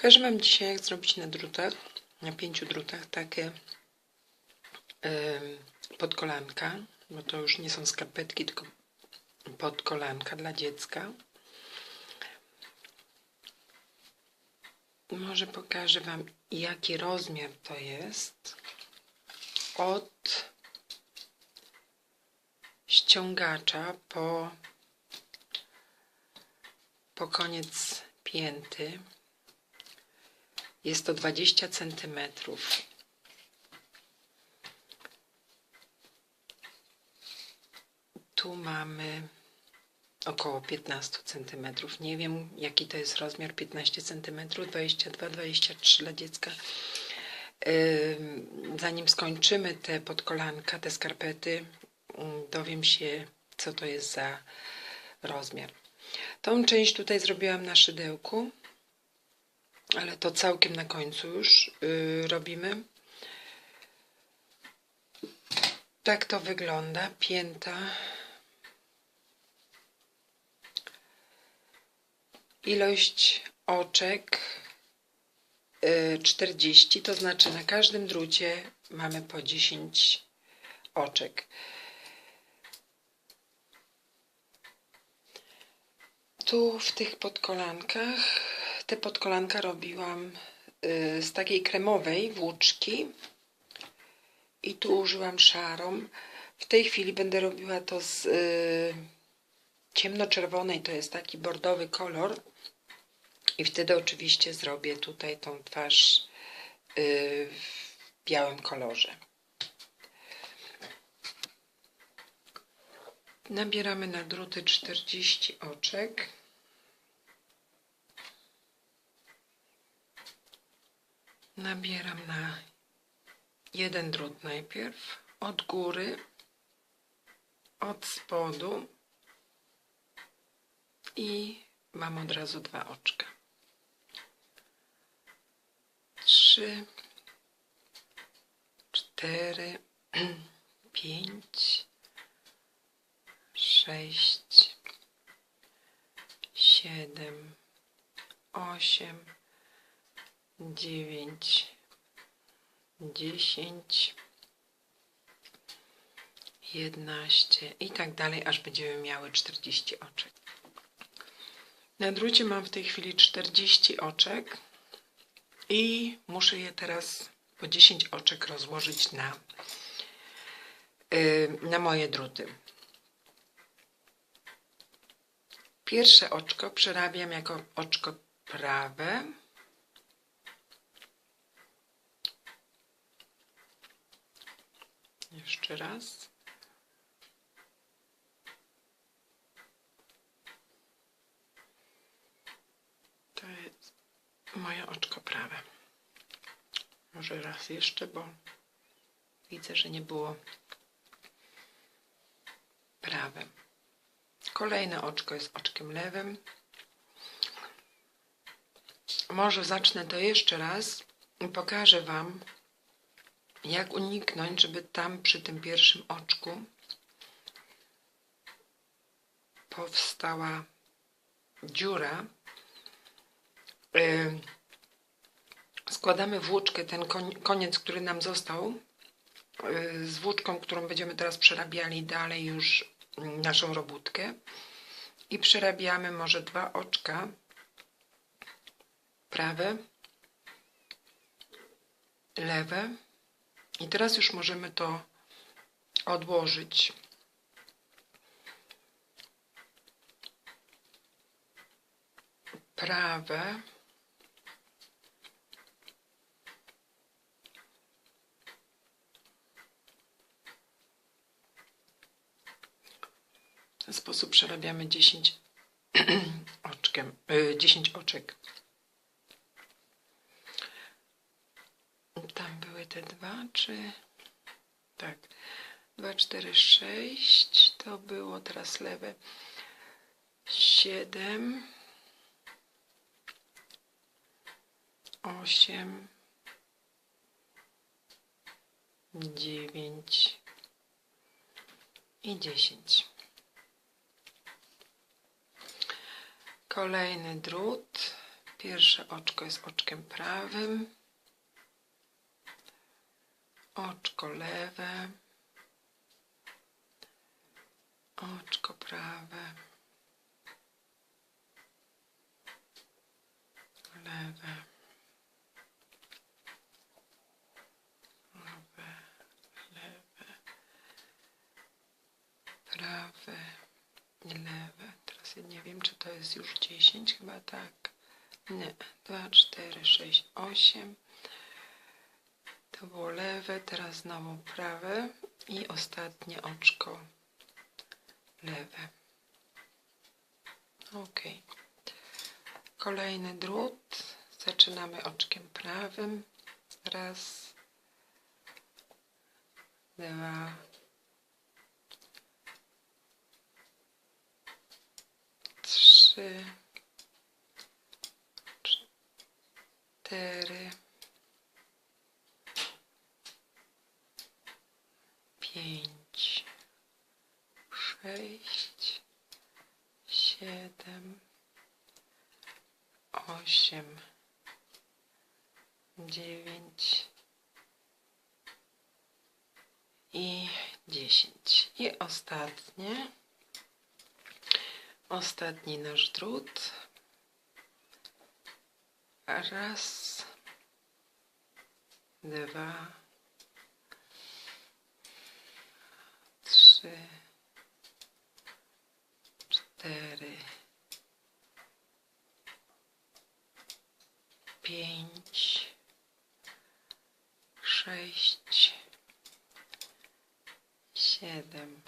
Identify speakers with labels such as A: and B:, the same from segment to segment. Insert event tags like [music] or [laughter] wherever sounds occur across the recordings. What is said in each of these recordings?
A: Pokażę Wam dzisiaj, jak zrobić na drutach, na pięciu drutach, takie em, podkolanka, bo to już nie są skarpetki, tylko podkolanka dla dziecka. Może pokażę Wam, jaki rozmiar to jest. Od ściągacza po, po koniec pięty. Jest to 20 centymetrów. Tu mamy około 15 centymetrów. Nie wiem, jaki to jest rozmiar 15 centymetrów, 22, 23 dla dziecka. Zanim skończymy te podkolanka, te skarpety, ym, dowiem się, co to jest za rozmiar. Tą część tutaj zrobiłam na szydełku, ale to całkiem na końcu już yy, robimy. Tak to wygląda. Pięta. Ilość oczek y, 40, to znaczy na każdym drucie mamy po 10 oczek. Tu w tych podkolankach, te podkolanka robiłam y, z takiej kremowej włóczki i tu użyłam szarą. W tej chwili będę robiła to z y, ciemnoczerwonej, to jest taki bordowy kolor. I wtedy oczywiście zrobię tutaj tą twarz y, w białym kolorze. Nabieramy na druty 40 oczek. Nabieram na jeden drut najpierw, od góry, od spodu i mam od razu dwa oczka. Trzy, cztery, [clears throat] pięć, sześć, siedem, osiem, dziewięć, dziesięć, jedenaście i tak dalej, aż będziemy miały 40 oczek. Na drucie mam w tej chwili 40 oczek i muszę je teraz po 10 oczek rozłożyć na, yy, na moje druty. Pierwsze oczko przerabiam jako oczko prawe. Jeszcze raz. To jest moje oczko prawe. Może raz jeszcze, bo widzę, że nie było prawym. Kolejne oczko jest oczkiem lewym. Może zacznę to jeszcze raz i pokażę Wam, jak uniknąć, żeby tam przy tym pierwszym oczku powstała dziura. Yy, składamy włóczkę, ten koniec, który nam został, yy, z włóczką, którą będziemy teraz przerabiali dalej już naszą robótkę. I przerabiamy może dwa oczka. Prawe, lewe i teraz już możemy to odłożyć. Prawe. W ten sposób przerabiamy 10 [clears throat] oczkiem, 10 oczek. Tam były te dwa, czy... Tak. 2, 4, 6. To było teraz lewe. 7. 8. 9. I 10. Kolejny drut. Pierwsze oczko jest oczkiem prawym. Oczko lewe. Oczko prawe. Lewe. Lewe. Lewe. Prawe i lewe. Teraz ja nie wiem, czy to jest już 10, chyba tak. Nie. 2, 4, 6, 8. To było lewe, teraz znowu prawe i ostatnie oczko lewe. Ok. Kolejny drut. Zaczynamy oczkiem prawym. Raz, dwa, trzy, cztery, pięć, sześć, siedem, osiem, dziewięć i dziesięć. I ostatnie, ostatni nasz drut. Raz, dwa, trzy, cztery, pięć, sześć, siedem,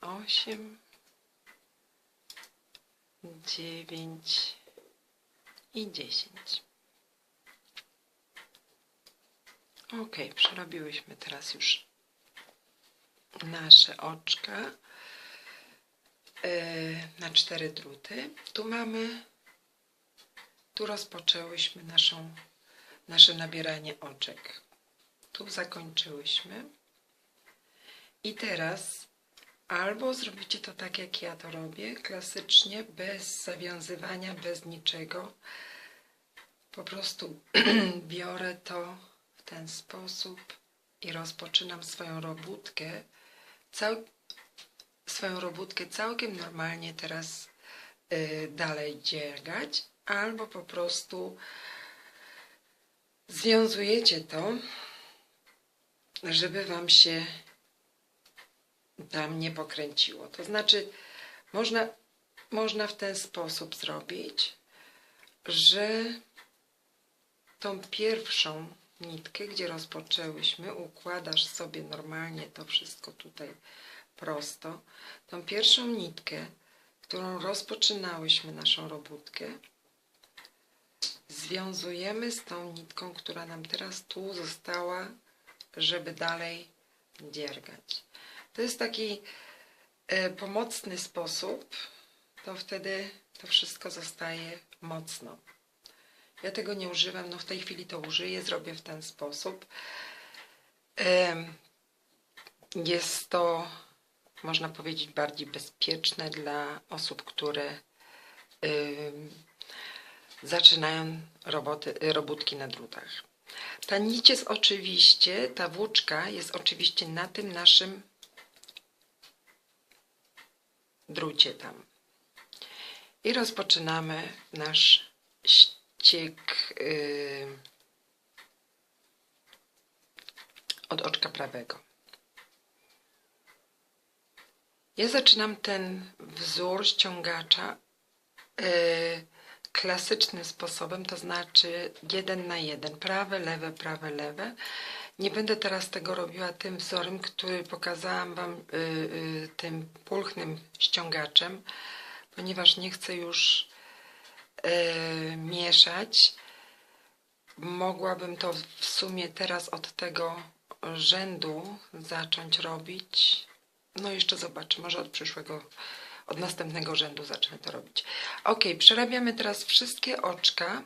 A: osiem, dziewięć i dziesięć. Ok, przerobiłyśmy teraz już nasze oczka yy, na cztery druty. Tu mamy, tu rozpoczęłyśmy naszą, nasze nabieranie oczek. Tu zakończyłyśmy. I teraz albo zrobicie to tak, jak ja to robię, klasycznie, bez zawiązywania, bez niczego. Po prostu [clears throat] biorę to w ten sposób i rozpoczynam swoją robótkę. Cał, swoją robótkę całkiem normalnie teraz y, dalej dziergać, albo po prostu związujecie to, żeby Wam się tam nie pokręciło. To znaczy, można, można w ten sposób zrobić, że tą pierwszą nitkę, gdzie rozpoczęłyśmy, układasz sobie normalnie to wszystko tutaj prosto. Tą pierwszą nitkę, którą rozpoczynałyśmy naszą robótkę, związujemy z tą nitką, która nam teraz tu została, żeby dalej dziergać. To jest taki e, pomocny sposób, to wtedy to wszystko zostaje mocno. Ja tego nie używam, no w tej chwili to użyję, zrobię w ten sposób. E, jest to, można powiedzieć, bardziej bezpieczne dla osób, które e, zaczynają roboty, robótki na drutach. Ta nić jest oczywiście, ta włóczka jest oczywiście na tym naszym drucie tam. I rozpoczynamy nasz ściek yy, od oczka prawego. Ja zaczynam ten wzór ściągacza yy, klasycznym sposobem, to znaczy jeden na jeden, prawe, lewe, prawe, lewe. Nie będę teraz tego robiła tym wzorem, który pokazałam Wam y, y, tym pulchnym ściągaczem, ponieważ nie chcę już y, mieszać. Mogłabym to w sumie teraz od tego rzędu zacząć robić. No jeszcze zobaczę, może od przyszłego, od następnego rzędu zacznę to robić. Ok, przerabiamy teraz wszystkie oczka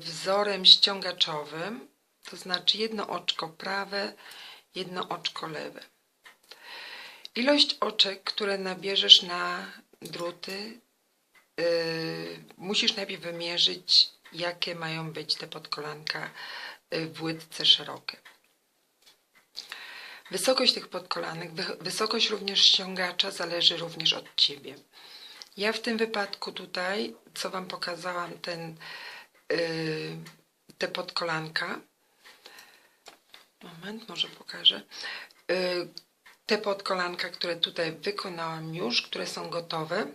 A: wzorem ściągaczowym to znaczy jedno oczko prawe, jedno oczko lewe. Ilość oczek, które nabierzesz na druty, y, musisz najpierw wymierzyć, jakie mają być te podkolanka y, w łydce szerokie. Wysokość tych podkolanek, wy- wysokość również ściągacza zależy również od Ciebie. Ja w tym wypadku tutaj, co Wam pokazałam, ten, y, te podkolanka, moment, może pokażę, y, te podkolanka, które tutaj wykonałam już, które są gotowe,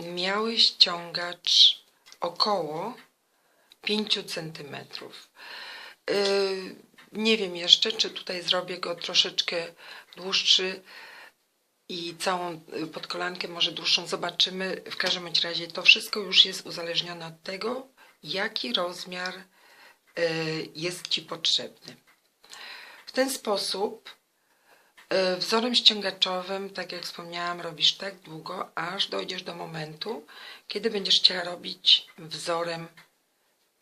A: miały ściągacz około 5 cm. Nie wiem jeszcze, czy tutaj zrobię go troszeczkę dłuższy i całą y, podkolankę może dłuższą zobaczymy. W każdym razie to wszystko już jest uzależnione od tego, jaki rozmiar y, jest Ci potrzebny. W ten sposób y, wzorem ściągaczowym, tak jak wspomniałam, robisz tak długo, aż dojdziesz do momentu, kiedy będziesz chciała robić wzorem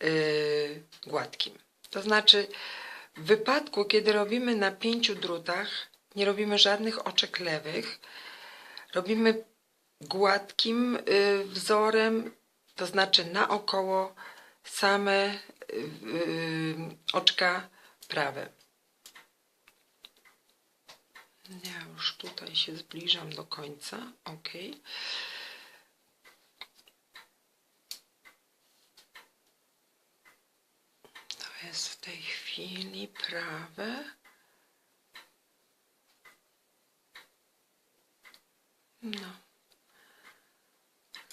A: y, gładkim. To znaczy, w wypadku, kiedy robimy na pięciu drutach, nie robimy żadnych oczek lewych, robimy gładkim y, wzorem, to znaczy naokoło same oczka prawe. Ja już tutaj się zbliżam do końca. Ok. To jest w tej chwili prawe. No.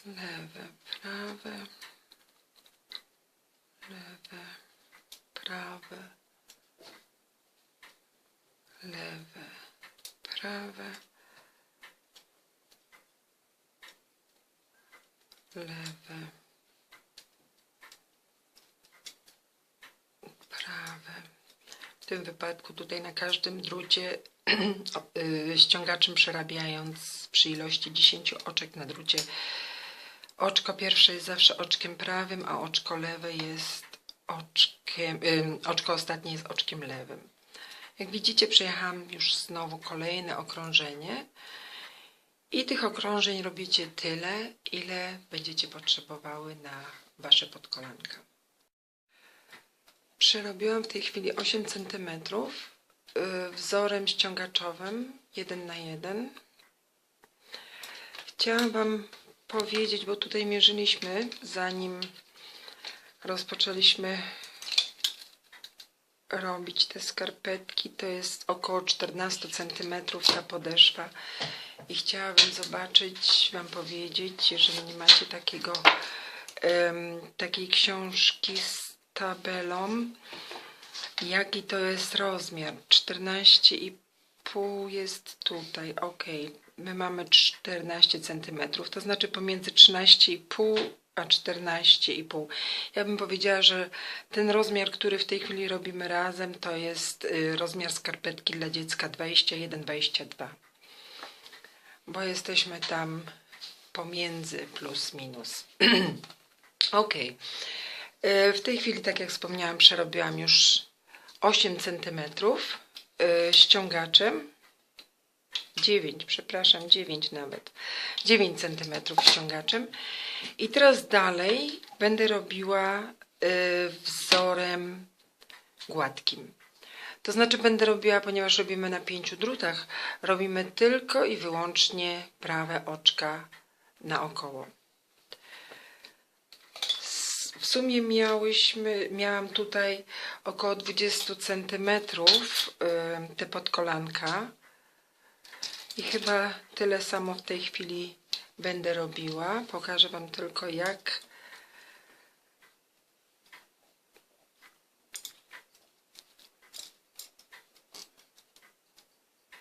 A: Lewe, prawe. Lewe, prawe. Lewe, prawe. Lewe. Prawe. W tym wypadku tutaj na każdym drucie [clears throat] y, ściągaczem przerabiając przy ilości 10 oczek na drucie. Oczko pierwsze jest zawsze oczkiem prawym, a oczko lewe jest oczkiem, ym, oczko ostatnie jest oczkiem lewym. Jak widzicie, przejechałam już znowu kolejne okrążenie. I tych okrążeń robicie tyle, ile będziecie potrzebowały na wasze podkolanka. Przerobiłam w tej chwili 8 cm y, wzorem ściągaczowym 1 na 1. Chciałam Wam powiedzieć, bo tutaj mierzyliśmy, zanim rozpoczęliśmy robić te skarpetki, to jest około 14 cm ta podeszwa. I chciałabym zobaczyć, Wam powiedzieć, jeżeli nie macie takiego, takiej książki z tabelą, jaki to jest rozmiar. 14,5 jest tutaj, ok. My mamy 14 cm, to znaczy pomiędzy 13,5 a 14,5. Ja bym powiedziała, że ten rozmiar, który w tej chwili robimy razem, to jest y, rozmiar skarpetki dla dziecka 21-22 bo jesteśmy tam pomiędzy plus minus. [clears throat] ok. E, W tej chwili, tak jak wspomniałam, przerobiłam już 8 cm ściągaczem. 9, przepraszam, 9 nawet. 9 cm ściągaczem. I teraz dalej będę robiła e, wzorem gładkim. To znaczy będę robiła, ponieważ robimy na pięciu drutach, robimy tylko i wyłącznie prawe oczka naokoło. W sumie miałyśmy, miałam tutaj około 20 cm te podkolanka i chyba tyle samo w tej chwili będę robiła. Pokażę Wam tylko jak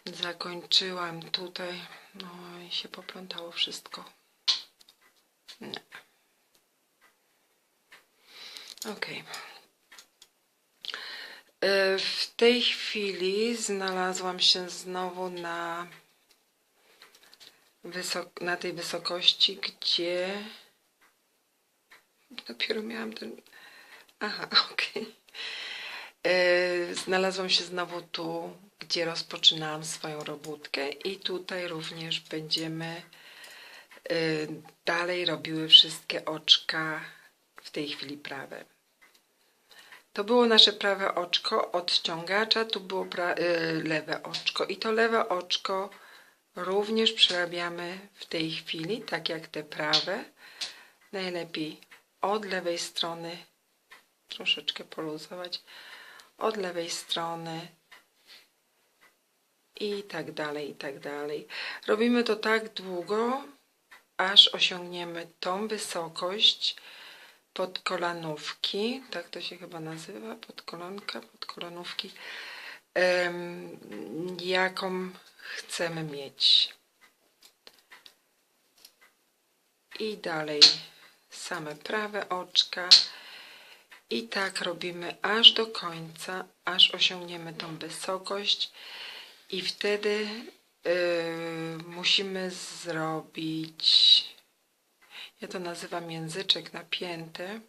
A: zakończyłam tutaj. No i się poplątało wszystko. Nie. Ok. E, W tej chwili znalazłam się znowu na, na tej wysokości, gdzie dopiero miałam ten. Aha, [laughs] okej. E, Znalazłam się znowu tu, gdzie rozpoczynałam swoją robótkę i tutaj również będziemy y, dalej robiły wszystkie oczka w tej chwili prawe. To było nasze prawe oczko od ściągacza, tu było pra- y, lewe oczko i to lewe oczko również przerabiamy w tej chwili, tak jak te prawe. Najlepiej od lewej strony troszeczkę poluzować, od lewej strony i tak dalej, i tak dalej. Robimy to tak długo, aż osiągniemy tą wysokość podkolanówki, tak to się chyba nazywa, podkolanka, podkolanówki, jaką chcemy mieć. I dalej same prawe oczka. I tak robimy aż do końca, aż osiągniemy tą wysokość. I wtedy yy, musimy zrobić, ja to nazywam języczek napięty.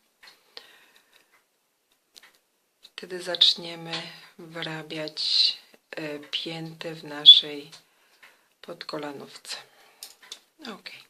A: Wtedy zaczniemy wyrabiać yy, pięty w naszej podkolanówce. Ok.